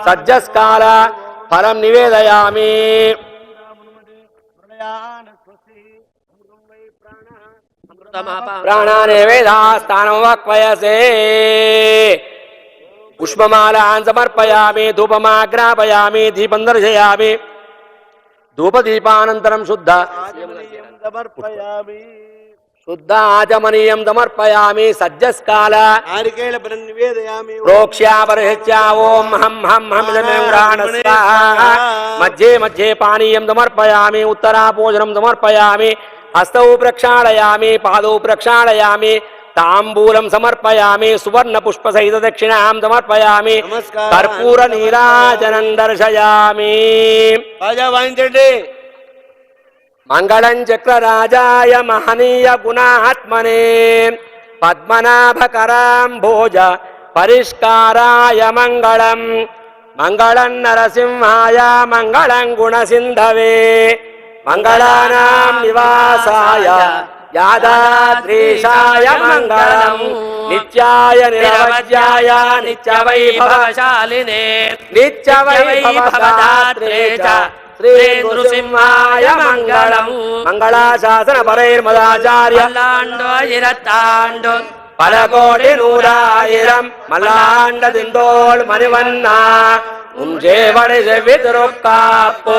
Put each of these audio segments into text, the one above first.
సజ్జస్కార ఫలం నివేదయామి. ప్రాణానే వేదాస్థానం వక్వయసే పుష్పమాలాన్ సమర్పయామి ధూపమాగ్రాపయామి దీపం దర్శయామి. ధూపదీపానంతరం శుద్ధ. సమర్పయామి. శుద్ధ ఆచమనీయం సమర్పయామి సజ్జస్కాల నారికేళ నివేదయామి ప్రోక్ష్యాపరిహత్య ఓం హం హం హం జన్మేంద్రాణ స్వాహా మధ్యే మధ్యే పానీయం సమర్పయామి ఉత్తరా భోజనం సమర్పయామి హస్తౌ ప్రక్షాళయామి పాదౌ ప్రక్షాళయామి తాంబూలం సమర్పయామి సువర్ణ పుష్ప సహిత దక్షిణాం సమర్పయామి. కర్పూర నీరాజనం దర్శయామి వాయించండి మంగళం చక్రరాజాయ మహనీయ గుణాత్మనే. పద్మనాభకరాంభోజ పరిష్కారాయ మంగళం. మంగళం నరసింహాయ మంగళం గుణసింధవే. మంగళానాం నివాసాయ యాదాద్రీషాయ మంగళం. నిత్యాయ నిరవధ్యాయ నిత్య వైభవశాలినే నిత్య వైభవదాత్రే చ ृसिंहाय मङ्गलम् मङ्गलाशासनपरैर्मदाचार्यल्लाण्डोयिरत्ताण्डु பல கோடி நூறாயிரம் மல்லாண்டதிந்தோள் மணிவண்ணா உன் சேவடை செவ்வி திருக்காப்பு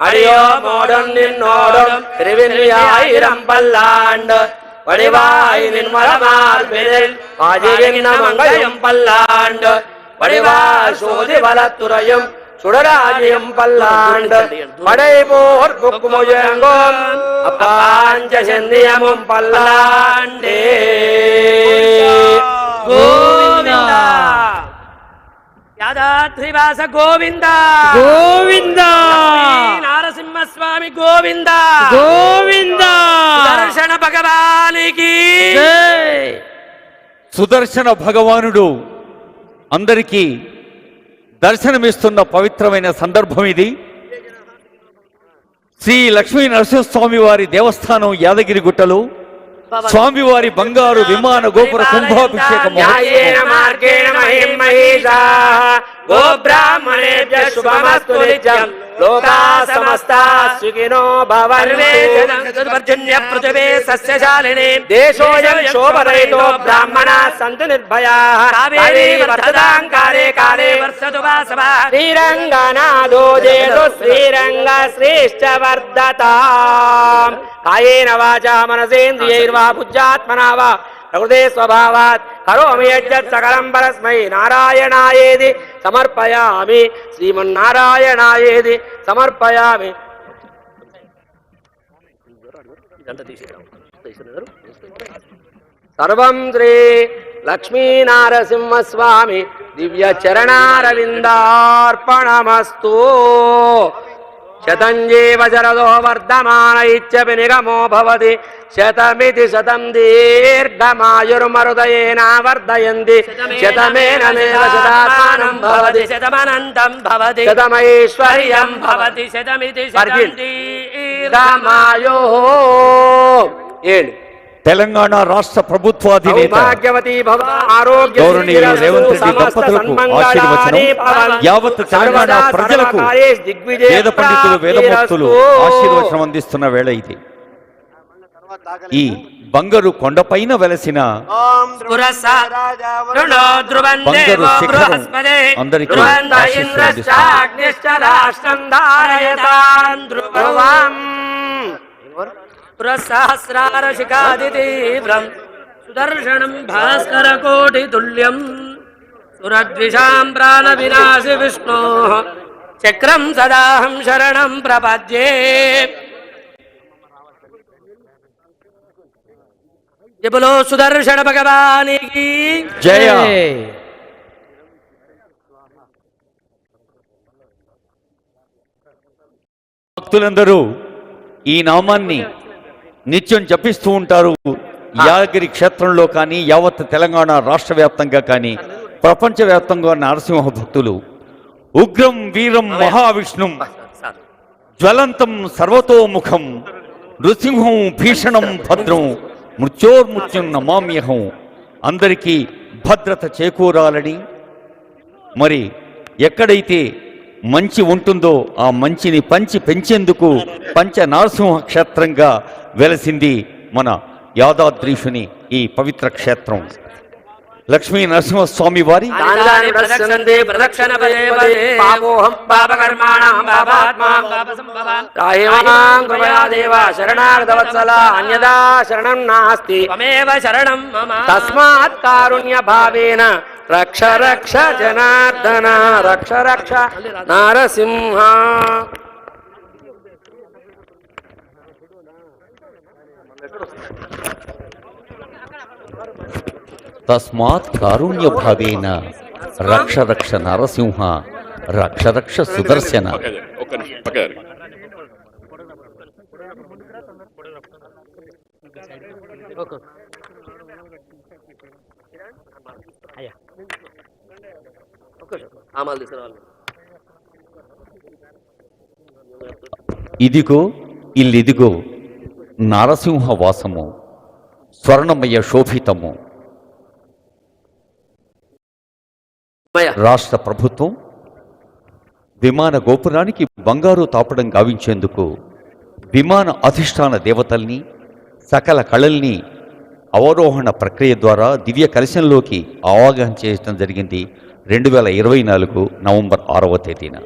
அடியோ மோடும் நின்னோடும் திருவிழியாயிரம் பல்லாண்டு வடிவாய் நின்மலமார் பிரில் ஆஜியின் மங்களையும் பல்லாண்டு வடிவா சூதி வளத்துறையும் തുടരാജയം പല്ലാണ്ട് പടയുമോർ പുക്കുമുഴങ്ങോം അപ്പാഞ്ചെന്നിയമം പല്ലാണ്ടേ. యాదాద్రివాస గోవింద గోవింద నారసింహస్వామి గోవింద గోవింద దర్శన భగవానికి సుదర్శన భగవానుడు అందరికీ దర్శనమిస్తున్న పవిత్రమైన సందర్భం ఇది. శ్రీ లక్ష్మీ నరసింహస్వామి వారి దేవస్థానం యాదగిరి గుట్టలో. స్వామివారి బంగారు విమాన గోపుర కుంభాభిషేక మహోత్సవం లోకా సమస్తా సుఖినో భవంతు. పర్జన్య పృథివే సస్యశాలిని. దేశోయం శోభరహితో బ్రాహ్మణా సంతు నిర్భయాః. కావేరీ వర్ధదాం కాలే కాలే. వర్షతు వాసవ. శ్రీరంగనాథో జేతు శ్రీరంగ శ్రేష్ఠ వర్ధతాం. కాయేన వాచా మనసేంద్రియైర్వా బుద్ధ్యాత్మనా వా. ప్రకృతే స్వభావాత్ కరోమి యజ్జత్ సకలం పరస్మై నారాయణాయేది సమర్పయామి. శ్రీమన్నారాయణాయేది సమర్పయామి. సర్వం శ్రీ లక్ష్మీనారసింహస్వామి దివ్య చరణారవిందార్పణమస్తు శతంజీవ శరదో వర్ధమాన ఇచ్చపి నిగమో భవతి. శతమితి శతం దీర్ఘమాయుర్మరుదయేన వర్ధయంతి శతమేన శతాత్మానం భవతి. శతమనంతం భవతి. శతమైశ్వర్యం భవతి. శతమితి. శతం దీర్ఘమాయో ఏడు. తెలంగాణ రాష్ట్ర ప్రభుత్వాధినేత సౌభాగ్యవతి భవ ఆరోగ్య గౌరవనీయులు రేవంత్ రెడ్డి దంపతులకు ఆశీర్వచనం యావత్ తెలంగాణ ప్రజలకు వేద పండితులు వేదమూర్తులు ఆశీర్వచనం అందిస్తున్న వేళ ఇది. ఈ బంగారు కొండపైన వెలసిన బంగారు శిఖరం అందరికీ పురస్సహస్రారశిఖాదితీవ్రం సుదర్శనం భాస్కర కోటి తుల్యం సురద్విషాం ప్రాణ వినాశి విష్ణో చక్రం సదాహం శరణం ప్రపద్యే జబులో సుదర్శన భగవానికి జయ భక్తులందరూ ఈ నామాన్ని నిత్యం జపిస్తూ ఉంటారు. యాదగిరి క్షేత్రంలో కానీ యావత్ తెలంగాణ రాష్ట్ర వ్యాప్తంగా కానీ ప్రపంచవ్యాప్తంగా నరసింహ భక్తులు ఉగ్రం వీరం మహావిష్ణుం జ్వలంతం సర్వతోముఖం నృసింహం భీషణం భద్రం మృత్యోర్మృత్యుం నమామ్యహం. అందరికీ భద్రత చేకూరాలని మరి ఎక్కడైతే మంచి ఉంటుందో ఆ మంచిని పంచి పెంచేందుకు పంచ నరసింహ క్షేత్రంగా వెలసింది మన యాదాద్రీషుని ఈ పవిత్ర క్షేత్రం. లక్ష్మీ నరసింహస్వామి వారి తస్మాత్ కారుణ్య భావేన రక్ష రక్ష జనార్దన రక్ష రక్ష నారసింహ. తస్మాత్ కారుణ్య భావేన రక్ష రక్ష నరసింహ రక్ష రక్ష సుదర్శన. ఒక్క జరగండి. ఆమాలు తీసుకురావాలి ఇదిగో ఇల్లిదిగో నారసింహ వాసము స్వర్ణమయ శోభితము. రాష్ట్ర ప్రభుత్వం విమాన గోపురానికి బంగారు తాపడం గావించేందుకు విమాన అధిష్టాన దేవతల్ని సకల కళల్ని అవరోహణ ప్రక్రియ ద్వారా దివ్య కలశంలోకి అవగాహన చేయడం జరిగింది రెండు వేల ఇరవై నాలుగు నవంబర్ ఆరవ తేదీన.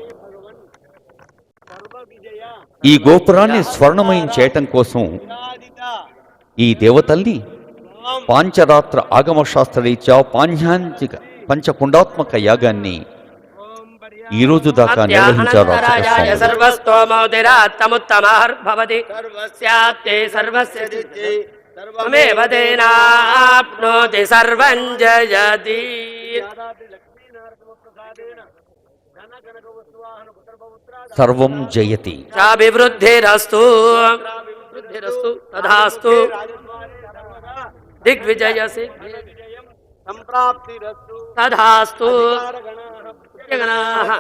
ఈ గోపురాన్ని స్వర్ణమయం చేయటం కోసం ఈ దేవతల్ని పాంచరాత్ర ఆగమశాస్త్రరీత్యా పాంచాంతిక పంచకుండాత్మక యాగాన్ని ఈ రోజు దాకా నిర్వహించారు. సర్వస్తోమోదిరాత్తముత్తమార్భవతి సర్వస్య त्वमेव तेनाप्नोति सर्वं जयति सर्वं जयति चाभिवृद्धिरस्तु वृद्धिरस्तु तथास्तु दिग्विजयसि सम्प्राप्तिरस्तु तथास्तु जगणाः